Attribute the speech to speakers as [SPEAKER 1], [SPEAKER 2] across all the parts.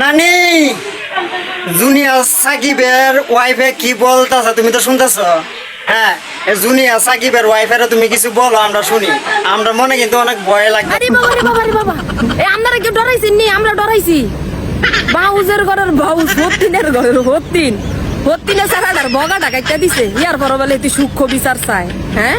[SPEAKER 1] নানি, জুনিয়র সাকিবের ওয়াইফে কি বলতাছ তুমি তো শুনতেছ? হ্যাঁ জুনিয়র সাকিবের ওয়াইফের তুমি কিছু বলো, আমরা শুনি। আমরা মনে কিন্তু অনেক ভয় লাগে
[SPEAKER 2] আরে বাবা রে এ আপনারা কেউ ডরাইছেন নি, আমরা ডরাইছি। বাউজের ঘরের বাউজ, হত্তিনের ঘরের হত্তিন। হত্তিনে সারাটার বগাটা কাইটা দিছে। ইয়ার পর বলে তুই সূক্ষ্ম বিচার চাই হ্যাঁ?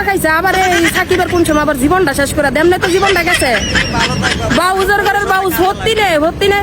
[SPEAKER 2] বগা খাইছে, আবার এই সাকিবের কোন সময় আবার জীবনটা শেষ করে দেমনে তো জীবনটা গেছে। বাউজের ঘরের বাউজ, ভর্তি নে ভর্তি নে।